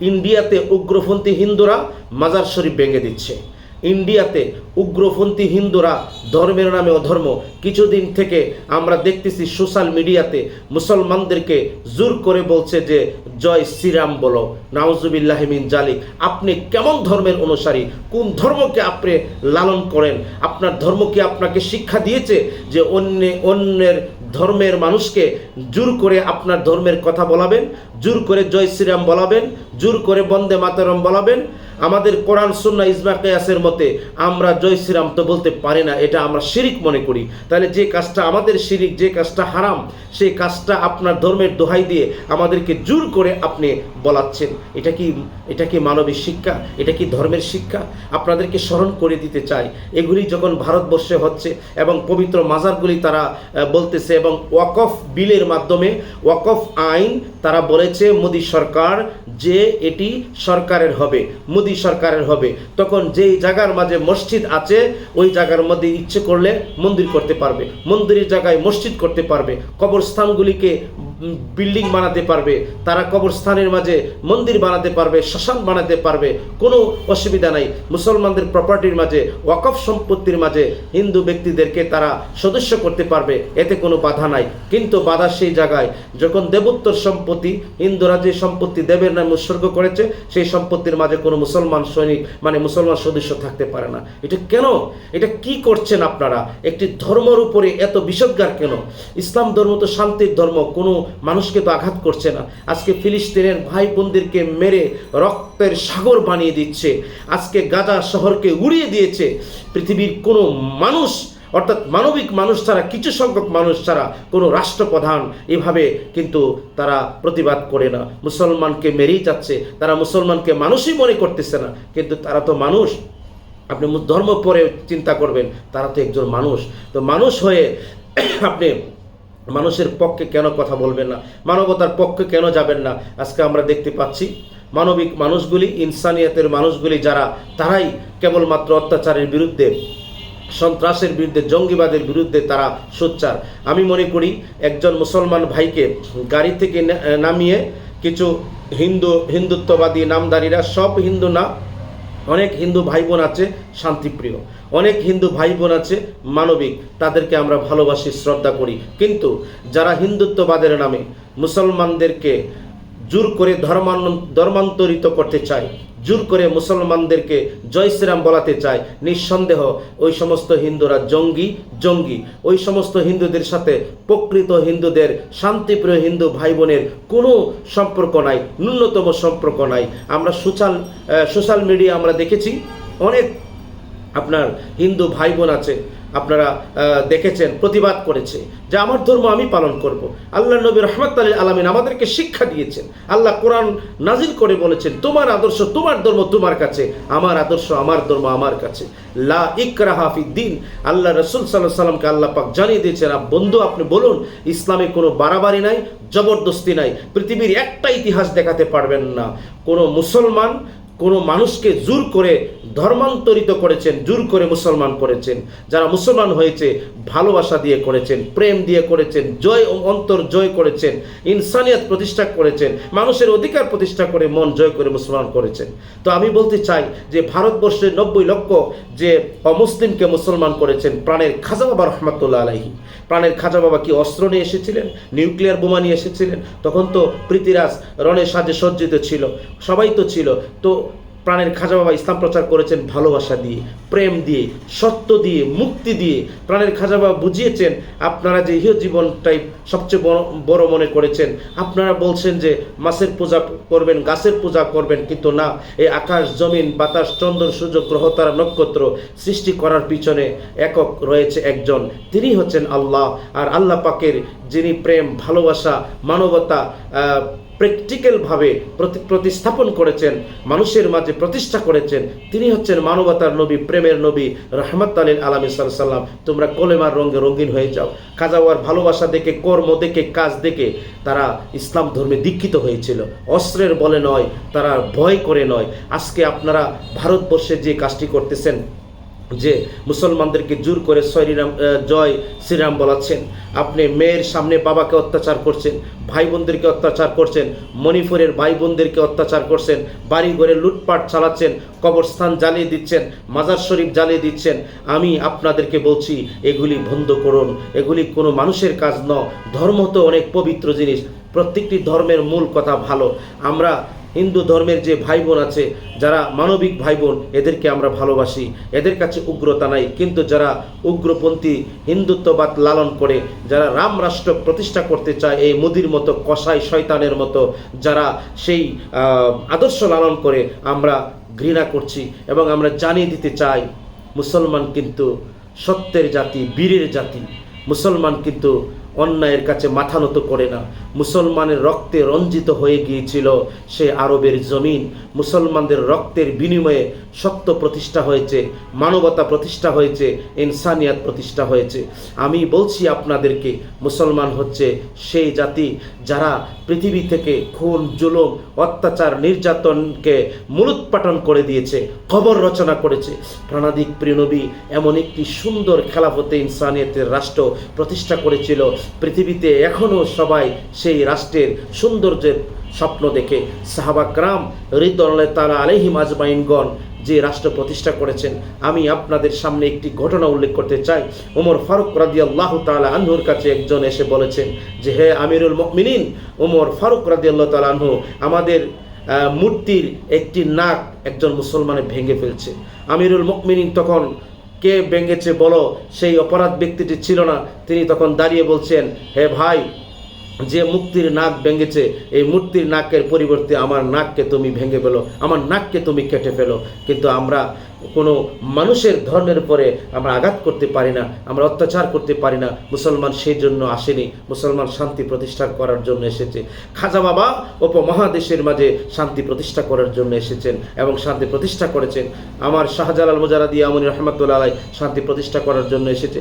ইন্ডিয়াতে উগ্রপন্থী হিন্দুরা মাজার শরীফ ভেঙে দিচ্ছে। ইন্ডিয়াতে উগ্রপন্থী হিন্দুরা ধর্মের নামে অধর্ম। কিছুদিন থেকে আমরা দেখতেছি সোশ্যাল মিডিয়াতে মুসলমানদেরকে জোর করে বলছে যে, জয় শ্রীরাম বলো নাউজুবিল্লাহমিন জালিক। আপনি কেমন ধর্মের অনুসারী? কোন ধর্মকে আপনি লালন করেন? আপনার ধর্ম কি আপনাকে শিক্ষা দিয়েছে যে অন্য, অন্যের ধর্মের মানুষকে জোর করে আপনার ধর্মের কথা বলাবেন, জোর করে জয় শ্রীরাম বলাবেন, জোর করে বন্দে মাতরম বলাবেন। আমাদের কোরআন সুন্না ইজমা, কেয়াসের মতে আমরা জয় শ্রীরাম তো বলতে পারি না, এটা আমরা শিরিক মনে করি। তাহলে যে কাজটা আমাদের শিরিক, যে কাজটা হারাম, সেই কাজটা আপনার ধর্মের দোহাই দিয়ে আমাদেরকে জোর করে আপনি বলাচ্ছেন। এটা কি এটা কি মানবিক শিক্ষা? এটা কি ধর্মের শিক্ষা? আপনাদেরকে স্মরণ করে দিতে চাই। এগুলি যখন ভারতবর্ষে হচ্ছে এবং পবিত্র মাজারগুলি তারা বলতেছে এবং ওয়াকফ বিলের মাধ্যমে, ওয়াকফ আইন তারা বলেছে, মোদী সরকার যে এটি সরকারের হবে। মোদী সরকারের হবে, তখন যেই জায়গার মাঝে মসজিদ আছে, ওই জায়গার মধ্যে ইচ্ছে করলে মন্দির করতে পারবে। মন্দিরের জায়গায় মসজিদ করতে পারবে। কবরস্থানগুলিকে বিল্ডিং বানাতে পারবে, তারা কবরস্থানের মাঝে মন্দির বানাতে পারবে, শ্মশান বানাতে পারবে, কোনো অসুবিধা নাই। মুসলমানদের প্রপার্টির মাঝে, ওয়াকফ সম্পত্তির মাঝে হিন্দু ব্যক্তিদেরকে তারা সদস্য করতে পারবে, এতে কোনো বাধা নাই। কিন্তু বাধা সেই জায়গায়, যখন দেবোত্তর সম্পত্তি, হিন্দুরা যে সম্পত্তি দেবের নামে উৎসর্গ করেছে, সেই সম্পত্তির মাঝে কোনো মুসলমান সৈনিক মানে মুসলমান সদস্য থাকতে পারে না। এটা কেন? এটা কি করছেন আপনারা? একটি ধর্মের উপরে এত বিষদগার কেন? ইসলাম ধর্ম তো শান্তির ধর্ম, কোনো মানুষকে তো আঘাত করছে না। আজকে ফিলিস্তিনের ভাই বোনদেরকে মেরে রক্তের সাগর বানিয়ে দিচ্ছে। আজকে গাজা শহরকে উড়িয়ে দিয়েছে। পৃথিবীর কোনো মানুষ, অর্থাৎ মানবিক মানুষ ছাড়া, কিছু সংখ্যক মানুষ ছাড়া কোনো রাষ্ট্রপ্রধান এভাবে কিন্তু তারা প্রতিবাদ করে না। মুসলমানকে মেরেই যাচ্ছে। তারা মুসলমানকে মানুষই মনে করতেছে না। কিন্তু তারা তো মানুষ। আপনি ধর্ম পরে চিন্তা করবেন, তারা তো একজন মানুষ। তো মানুষ হয়ে আপনি মানুষের পক্ষে কেন কথা বলবেন না? মানবতার পক্ষে কেন যাবেন না? আজকে আমরা দেখতে পাচ্ছি মানবিক মানুষগুলি, ইনসানিয়াতের মানুষগুলি যারা, তারাই কেবলমাত্র অত্যাচারের বিরুদ্ধে, সন্ত্রাসের বিরুদ্ধে, জঙ্গিবাদের বিরুদ্ধে তারা সোচ্চার। আমি মনে করি একজন মুসলমান ভাইকে গাড়ি থেকে নামিয়ে কিছু হিন্দু, হিন্দুত্ববাদী নামদারীরা, সব হিন্দু না অনেক হিন্দু ভাই বোন আছে শান্তিপ্রিয়, অনেক হিন্দু ভাই বোন আছে মানবিক, তাদেরকে আমরা ভালোবাসি, শ্রদ্ধা করি। কিন্তু যারা হিন্দুত্ববাদের নামে মুসলমানদেরকে জোর করে ধর্মান ধর্মান্তরিত করতে চায়, জোর করে মুসলমানদেরকে জয় শ্রীরাম বলাতে চায়। নিঃসন্দেহ ওই সমস্ত হিন্দুরা জঙ্গি জঙ্গি। ওই সমস্ত হিন্দুদের সাথে প্রকৃত হিন্দুদের শান্তিপ্রিয় হিন্দু ভাই বোনের কোনো সম্পর্ক নাই, ন্যূনতম সম্পর্ক নাই। আমরা সোশ্যাল সোশ্যাল মিডিয়া আমরা দেখেছি, অনেক আপনার হিন্দু ভাই বোন আছে আপনারা দেখেছেন, প্রতিবাদ করেছে যে আমার ধর্ম আমি পালন করব। আল্লাহ নবী রহমত আলী আলমিন আমাদেরকে শিক্ষা দিয়েছেন। আল্লাহ কোরআন নাজিল করে বলেছেন, তোমার আদর্শ তোমার ধর্ম তোমার কাছে, আমার আদর্শ আমার ধর্ম আমার কাছে। লা ইকরাহাফি দিন আল্লাহ রসুল সাল্লাহ সাল্লামকে আল্লাহ পাক জানিয়ে দিয়েছেন বন্ধু, আপনি বলুন, ইসলামে কোনো বাড়াবাড়ি নাই, জবরদস্তি নাই, পৃথিবীর একটা ইতিহাস দেখাতে পারবেন না। কোনো মুসলমান কোনো মানুষকে জোর করে ধর্মান্তরিত করেছেন, জোর করে মুসলমান করেছেন, যারা মুসলমান হয়েছে, ভালোবাসা দিয়ে করেছেন, প্রেম দিয়ে করেছেন, জয় ও অন্তর জয় করেছেন, ইনসানিয়াত প্রতিষ্ঠা করেছেন, মানুষের অধিকার প্রতিষ্ঠা করে মন জয় করে মুসলমান করেছেন। তো আমি বলতে চাই যে ভারতবর্ষের নব্বই লক্ষ যে অমুসলিমকে মুসলমান করেছেন, প্রাণের খাজা বাবা রহমতুল্লাহ আলাহি প্রাণের খাজা বাবা কি অস্ত্র নিয়ে এসেছিলেন? নিউক্লিয়ার বোমা নিয়ে এসেছিলেন? তখন তো প্রীতিরাজ রণের সাজে সজ্জিত ছিল, সবাই তো ছিল। তো প্রাণের খাজা বাবা ইসলাম প্রচার করেছেন ভালোবাসা দিয়ে, প্রেম দিয়ে, সত্য দিয়ে, মুক্তি দিয়ে। প্রাণের খাজা বাবা বুঝিয়েছেন, আপনারা যে ইহ জীবনটাই সবচেয়ে বড় বড় মনে করেছেন। আপনারা বলছেন যে মাছের পূজা করবেন, গাছের পূজা করবেন, কিন্তু না। এই আকাশ, জমিন, বাতাস, চন্দ্র, সূর্য, গ্রহ তারা নক্ষত্র সৃষ্টি করার পিছনে একক রয়েছে একজন। তিনি হচ্ছেন আল্লাহ। আর আল্লাহ পাকের যিনি প্রেম, ভালোবাসা, মানবতা প্র্যাকটিক্যালভাবে প্রতি- প্রতিস্থাপন করেছেন, মানুষের মাঝে প্রতিষ্ঠা করেছেন, তিনি হচ্ছেন মানবতার নবী, প্রেমের নবী রহমত আলীন আলম সাল্লাম তোমরা কলেমার রঙে রঙিন হয়ে যাও। খাজাওয়ার ভালোবাসা দেখে কর্ম দেখে, কাজ দেখে তারা ইসলাম ধর্মে দীক্ষিত হয়েছিল। অস্ত্রের বলে নয়, তারা ভয় করে নয়। আজকে আপনারা ভারতবর্ষে যে কাজটি করতেছেন যে মুসলমানদেরকে জোর করে শ্রীরাম জয় শ্রীরাম বলাচ্ছেন। আপনি মেয়ের সামনে বাবাকে অত্যাচার করছেন ভাই বোনদেরকে অত্যাচার করছেন, মণিপুরের ভাই বোনদেরকে অত্যাচার করছেন বাড়ি ঘরে লুটপাট চালাচ্ছেন, কবরস্থান জ্বালিয়ে দিচ্ছেন, মাজার শরীফ জ্বালিয়ে দিচ্ছেন। আমি আপনাদেরকে বলছি, এগুলি বন্ধ করুন। এগুলি কোনো মানুষের কাজ ন ধর্ম তো অনেক পবিত্র জিনিস। প্রত্যেকটি ধর্মের মূল কথা ভালো। আমরা হিন্দু ধর্মের যে ভাই বোন আছে, যারা মানবিক ভাই বোন এদেরকে আমরা ভালোবাসি। এদের কাছে উগ্রতা নাই। কিন্তু যারা উগ্রপন্থী হিন্দুত্ববাদ লালন করে, যারা রাম রাষ্ট্র প্রতিষ্ঠা করতে চায় এই মোদির মতো, কসাই শয়তানের মতো, যারা সেই আদর্শ লালন করে আমরা ঘৃণা করছি এবং আমরা জানিয়ে দিতে চাই, মুসলমান কিন্তু সত্যের জাতি, বীরের জাতি। মুসলমান কিন্তু অন্যায়ের কাছে মাথা নত করে না। মুসলমানের রক্তে রঞ্জিত হয়ে গিয়েছিল সে আরবের জমিন। মুসলমানদের রক্তের বিনিময়ে সত্য প্রতিষ্ঠা হয়েছে, মানবতা প্রতিষ্ঠা হয়েছে, ইনসানিয়াত প্রতিষ্ঠা হয়েছে। আমি বলছি আপনাদেরকে, মুসলমান হচ্ছে সেই জাতি যারা পৃথিবী থেকে খুন, জুলুম, অত্যাচার, নির্যাতনকে মূলোৎপাটন করে দিয়েছে খবর রচনা করেছে। প্রাণাদিক প্রিয়নবী এমন একটি সুন্দর খেলাফতে ইনসানিয়তের রাষ্ট্র প্রতিষ্ঠা করেছিল পৃথিবীতে এখনও সবাই সেই রাষ্ট্রের সৌন্দর্যের স্বপ্ন দেখে। সাহাবাকরাম হৃদয় তালা আলহিম আজমাইনগণ যে রাষ্ট্র প্রতিষ্ঠা করেছেন, আমি আপনাদের সামনে একটি ঘটনা উল্লেখ করতে চাই। ওমর ফারুক রাদি আল্লাহ তালা আনহুর কাছে একজন এসে বলেছেন যে, হে আমিরুল মিনিন ওমর ফারুক রাদি আল্লাহ তালা আনহু, আমাদের মূর্তির একটি নাক একজন মুসলমানে ভেঙে ফেলছে। আমিরুল মুকমিনিন তখন কে ভেঙেছে বলো? সেই অপরাধ ব্যক্তিটি ছিল না। তিনি তখন দাঁড়িয়ে বলছেন হে ভাই যে মুক্তির নাক ভেঙেছে, এই মূর্তির নাকের পরিবর্তে আমার নাককে তুমি ভেঙে ফেলো, আমার নাককে তুমি কেটে ফেলো। কিন্তু আমরা কোনো মানুষের ধর্মের উপরে আমরা আঘাত করতে পারি না, আমরা অত্যাচার করতে পারি না। মুসলমান সেই জন্য আসেনি, মুসলমান শান্তি প্রতিষ্ঠা করার জন্য এসেছে। খাজা বাবা উপমহাদেশের মাঝে শান্তি প্রতিষ্ঠা করার জন্য এসেছেন এবং শান্তি প্রতিষ্ঠা করেছেন। আমার শাহজালাল মোজারাদি আমনি রহমতুল্লাহ শান্তি প্রতিষ্ঠা করার জন্য এসেছে।